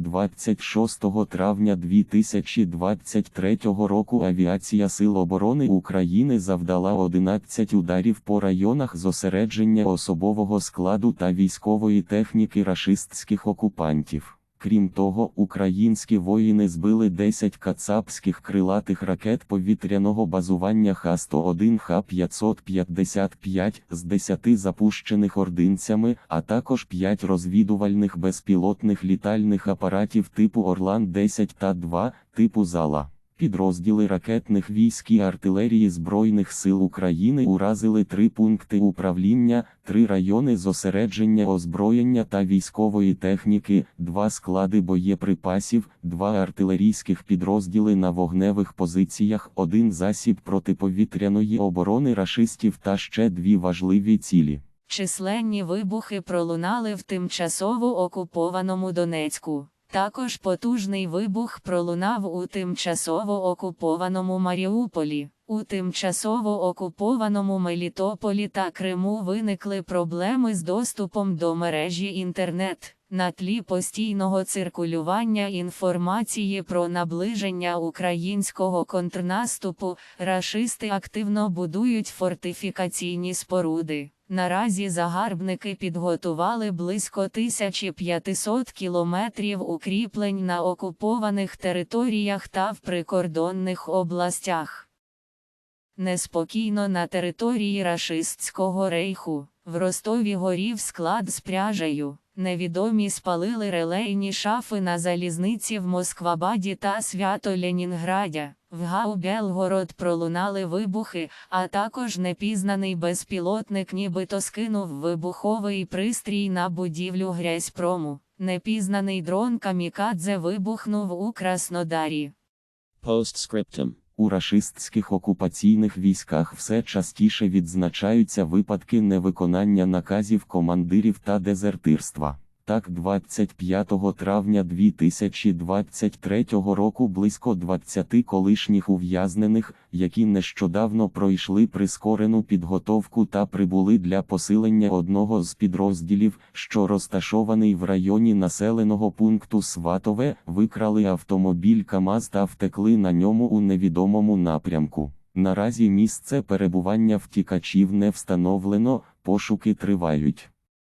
26 травня 2023 року авіація Сил оборони України завдала 11 ударів по районах зосередження особового складу та військової техніки рашистських окупантів. Крім того, українські воїни збили 10 кацапських крилатих ракет повітряного базування Х-101 Х-555 з 10 запущених ординцями, а також 5 розвідувальних безпілотних літальних апаратів типу Орлан-10 та 2 типу Зала. Підрозділи ракетних військ і артилерії Збройних сил України уразили три пункти управління, три райони зосередження озброєння та військової техніки, два склади боєприпасів, два артилерійських підрозділи на вогневих позиціях, один засіб протиповітряної оборони рашистів та ще дві важливі цілі. Численні вибухи пролунали в тимчасово окупованому Донецьку. Також потужний вибух пролунав у тимчасово окупованому Маріуполі. У тимчасово окупованому Мелітополі та Криму виникли проблеми з доступом до мережі інтернет. На тлі постійного циркулювання інформації про наближення українського контрнаступу, рашисти активно будують фортифікаційні споруди. Наразі загарбники підготували близько 1500 кілометрів укріплень на окупованих територіях та в прикордонних областях. Неспокійно на території рашистського рейху. В Ростові горів склад з пряжею. Невідомі спалили релейні шафи на залізниці в Москвабаді та Свято-Ленінграді. В Гау-Белгород пролунали вибухи, а також непізнаний безпілотник нібито скинув вибуховий пристрій на будівлю Грязьпрому. Непізнаний дрон Камікадзе вибухнув у Краснодарі. Postscriptum. У рашистських окупаційних військах все частіше відзначаються випадки невиконання наказів командирів та дезертирства. Так, 25 травня 2023 року близько 20 колишніх ув'язнених, які нещодавно пройшли прискорену підготовку та прибули для посилення одного з підрозділів, що розташований в районі населеного пункту Сватове, викрали автомобіль КАМАЗ та втекли на ньому у невідомому напрямку. Наразі місце перебування втікачів не встановлено, пошуки тривають.